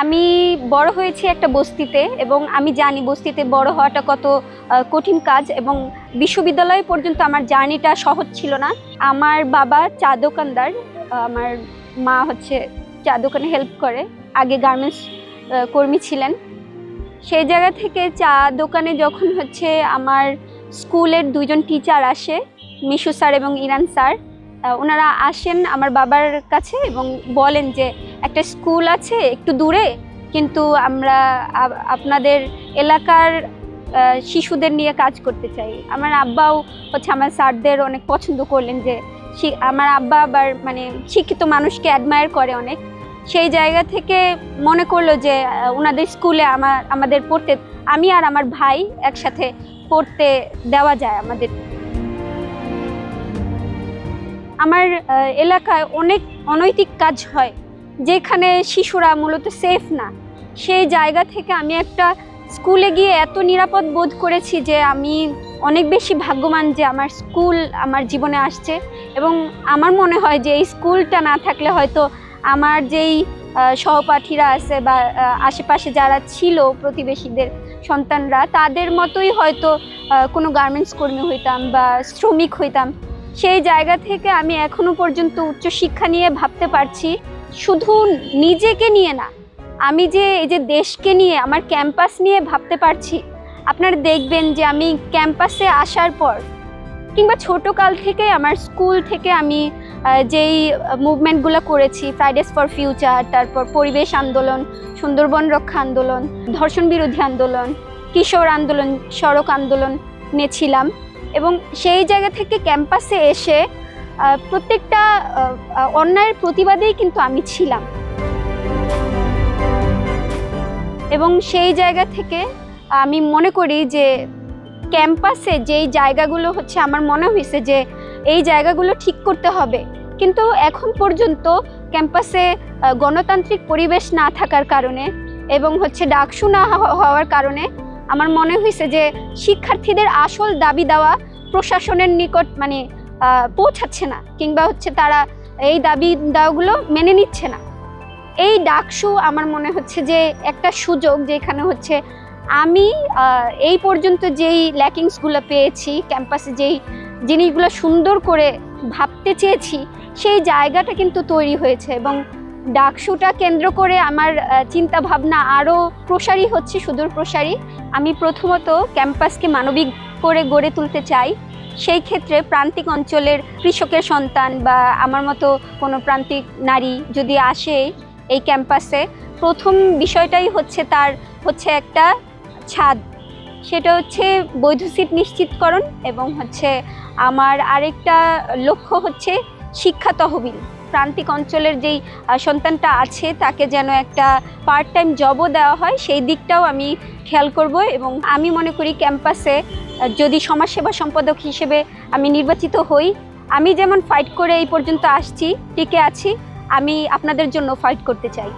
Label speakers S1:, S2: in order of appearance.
S1: আমি বড় হয়েছি একটা বস্তিতে এবং আমি জানি বস্তিতে বড় হওয়াটা কত কঠিন কাজ এবং বিশ্ববিদ্যালয় পর্যন্ত আমার জার্নিটা সহজ ছিল না। আমার বাবা চা দোকানদার আমার মা হচ্ছে চা দোকানে হেল্প করে, আগে গার্মেন্টস কর্মী ছিলেন। সেই জায়গা থেকে চা দোকানে যখন হচ্ছে আমার স্কুলের দুজন টিচার আসে, মিশু স্যার এবং ইরান স্যার ওনারা আসেন আমার বাবার কাছে এবং বলেন যে একটা স্কুল আছে একটু দূরে, কিন্তু আমরা আপনাদের এলাকার শিশুদের নিয়ে কাজ করতে চাই। আমার আব্বাও হচ্ছে আমার স্যারদের অনেক পছন্দ করলেন যে আমার আব্বা আবার মানে শিক্ষিত মানুষকে অ্যাডমায়ার করে অনেক। সেই জায়গা থেকে মনে করল যে ওনাদের স্কুলে আমার, আমাদের পড়তে, আমি আর আমার ভাই একসাথে পড়তে দেওয়া যায় আমাদের। আমার এলাকায় অনেক অনৈতিক কাজ হয়। যেখানে শিশুরা মূলত সেফ না, সেই জায়গা থেকে আমি একটা স্কুলে গিয়ে এত নিরাপদ বোধ করেছি যে আমি অনেক বেশি ভাগ্যবান যে আমার স্কুল আমার জীবনে আসছে এবং আমার মনে হয় যে এই স্কুলটা না থাকলে হয়তো আমার যেই সহপাঠীরা আছে বা আশেপাশে যারা ছিল প্রতিবেশীদের সন্তানরা, তাদের মতোই হয়তো কোনো গার্মেন্টস কর্মী হইতাম বা শ্রমিক হইতাম। সেই জায়গা থেকে আমি এখনও পর্যন্ত উচ্চশিক্ষা নিয়ে ভাবতে পারছি শুধু নিজেকে নিয়ে না, আমি যে এই যে দেশকে নিয়ে, আমার ক্যাম্পাস নিয়ে ভাবতে পারছি। আপনারা দেখবেন যে আমি ক্যাম্পাসে আসার পর কিংবা ছোটোকাল থেকে আমার স্কুল থেকে আমি যেই মুভমেন্টগুলো করেছি ফ্রাইডেস ফর ফিউচার তারপর পরিবেশ আন্দোলন, সুন্দরবন রক্ষা আন্দোলন, ধর্ষণ বিরোধী আন্দোলন, কিশোর আন্দোলন, সড়ক আন্দোলন ছিলাম এবং সেই জায়গা থেকে ক্যাম্পাসে এসে প্রত্যেকটা অন্যায়ের প্রতিবাদেই কিন্তু আমি ছিলাম। এবং সেই জায়গা থেকে আমি মনে করি যে ক্যাম্পাসে যেই জায়গাগুলো হচ্ছে আমার মনে হয়েছে যে এই জায়গাগুলো ঠিক করতে হবে। কিন্তু এখন পর্যন্ত ক্যাম্পাসে গণতান্ত্রিক পরিবেশ না থাকার কারণে এবং হচ্ছে ডাকসু না হওয়ার কারণে আমার মনে হয়েছে যে শিক্ষার্থীদের আসল দাবি দেওয়া প্রশাসনের নিকট মানে পৌঁছাচ্ছে না, কিংবা হচ্ছে তারা এই দাবি দেওয়াগুলো মেনে নিচ্ছে না। এই ডাকসু আমার মনে হচ্ছে যে একটা সুযোগ যেখানে হচ্ছে আমি এই পর্যন্ত যেই ল্যাকিংসগুলো পেয়েছি, ক্যাম্পাসে যেই জিনিসগুলো সুন্দর করে ভাবতে চেয়েছি, সেই জায়গাটা কিন্তু তৈরি হয়েছে এবং ডাকসুটা কেন্দ্র করে আমার চিন্তা ভাবনা আরও প্রসারী হচ্ছে সুদূর প্রসারী আমি প্রথমত ক্যাম্পাসকে মানবিক করে গড়ে তুলতে চাই। সেই ক্ষেত্রে প্রান্তিক অঞ্চলের কৃষকের সন্তান বা আমার মতো কোনো প্রান্তিক নারী যদি আসে এই ক্যাম্পাসে, প্রথম বিষয়টাই হচ্ছে তার হচ্ছে একটা ছাদ। সেটা হচ্ছে বৈধ সিট নিশ্চিতকরণ এবং হচ্ছে আমার আরেকটা লক্ষ্য হচ্ছে শিক্ষা তহবিল। প্রান্তিক অঞ্চলের যেই সন্তানটা আছে, তাকে যেন একটা পার্ট টাইম জবও দেওয়া হয়, সেই দিকটাও আমি খেয়াল করব এবং আমি মনে করি ক্যাম্পাসে যদি সমাজসেবা সম্পাদক হিসেবে আমি নির্বাচিত হই, আমি যেমন ফাইট করে এই পর্যন্ত আসছি, টিকে আছি, আমি আপনাদের জন্য ফাইট করতে চাই।